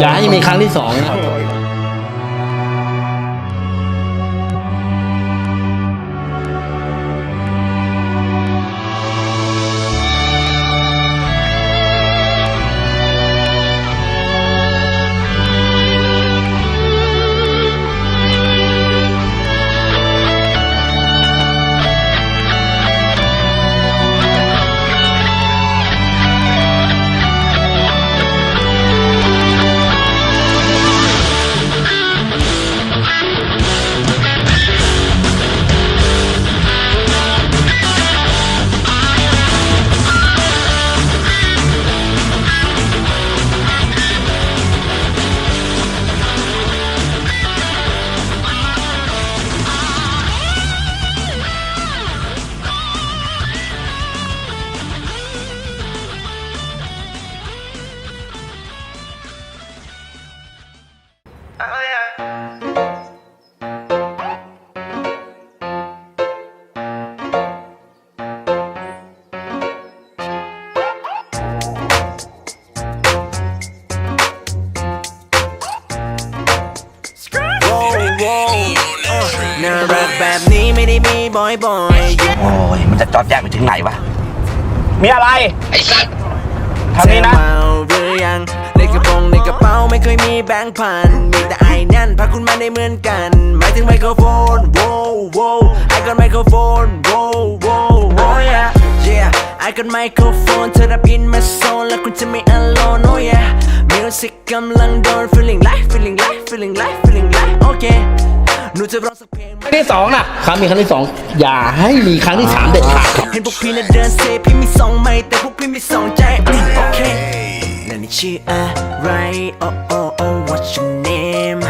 อย่าให้มีครั้งที่สองนะ น่ารักแบบนี้ไม่ได้มีบ่อยบ่อยๆ โอ้ย มันจะจอดแยกไปถึงไหนวะ มีอะไร ไอ้สัตว์ทำนี้นะเธอเมาหรือยังในกระโปรงในกระเป๋าไม่เคยมีแบงค์พัน มีแต่ไอ้นั่นพาคุณมาได้เหมือนกัน หมายถึงไมโครโฟนโว้โว้ไอ้กอนไมโครโฟนโว้โว้โว้ yeah yeah ไอ้กอนไมโครโฟนเธอรับอินมาโซนแล้วคุณจะไม่ alone oh yeah music กำลังโดน feeling like feeling like feeling like feeling like okay หนูจะร้องสักเพลงไหมครั้งที่สองน่ะครั้งมีครั้งที่สองอย่าให้มีครั้งที่สามเด็ดขาดครับเห็นพวกพี่น่ะเดินเซพี่มีสองไม้แต่พวกพี่มีสองใจอืมโอเคแล้วนี่ชื่ออะไร oh oh oh what's your name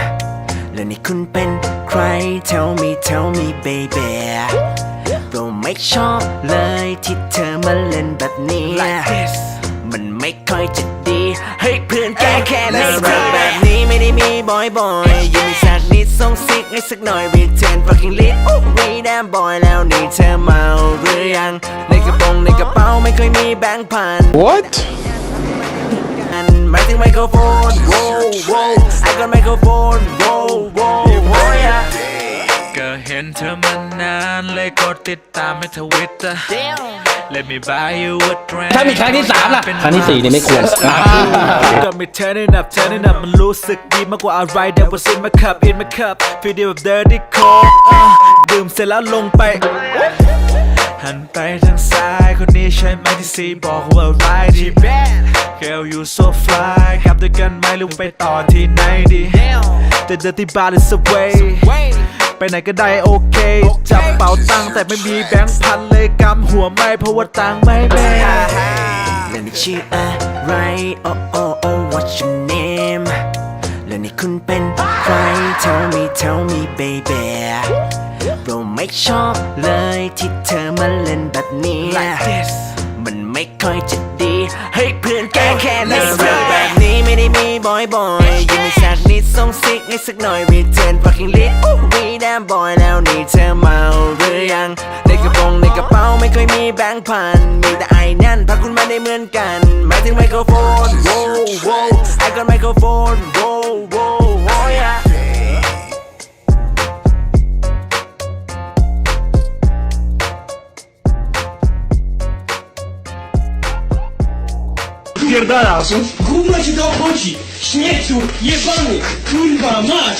แล้วนี่คุณเป็นใคร tell me tell me baby เราไม่ชอบเลยที่เธอมาเล่นแบบนี้ มันไม่ค่อยจะดี ให้เพื่อนแกแค่นี้รักแบบนี้ไม่ได้มีบ่อยบ่อยๆยังมี สักนิดส่งซิกให้สักหน่อย return fucking lit โอ้ we damn boy แล้วนี่เธอเมาหรือยัง ในกระโปรงในกระเป๋าไม่เคยมีแบงค์พัน what อันหมายถึงไมโครโฟนโว้โว้ไอ้กอนไมโครโฟนโว้โว้โว้ยก็เห็นเธอมานานเลยกดติดตามในทวิตเตอร์ Let me buy you a drink ถ้ามีครั้งที่สามล่ะ ครั้งที่สี่เนี่ยไม่ควรก็ไม่ turning up turning up มันรู้สึกดีมากกว่าอะไร That was in my cup in my cup ฟีลเดียวแบบ dirty cold อะดื่มเสร็จแล้วลงไป หันไปทางซ้ายคนนี้ใช่ไหมที่ซีบอกว่า right ดี Girl you so fly กลับด้วยกันไหมหรือไปต่อที่ไหนดีแต่ dirty bar is away ไปไหนก็ได้โอเค จับเป๋าตังค์แต่ไม่มีแบงค์พันเลยกำหัวไม่เพราะว่าตังค์ไม่แม่แล้วนี่ชื่ออะไร oh oh oh what's your name แล้วนี่คุณเป็นใคร tell me tell me baby เราไม่ชอบเลยที่เธอมาเล่นแบบนี้ สักหน่อย return fucking lit โอ้ we damn boy แล้วนี่เธอเมาหรือยัง ในกระโปรงในกระเป๋าไม่เคยมีแบงค์พัน มีแต่ไอ้นั่นพาคุณมาได้เหมือนกันหมายถึงไมโครโฟนโว้โว้ไอ้กอนไมโครโฟนโว้โว้ Pierdalasz! Gówno ci to obchodzi! Śmieciu! Jebany! Kurwa, mać!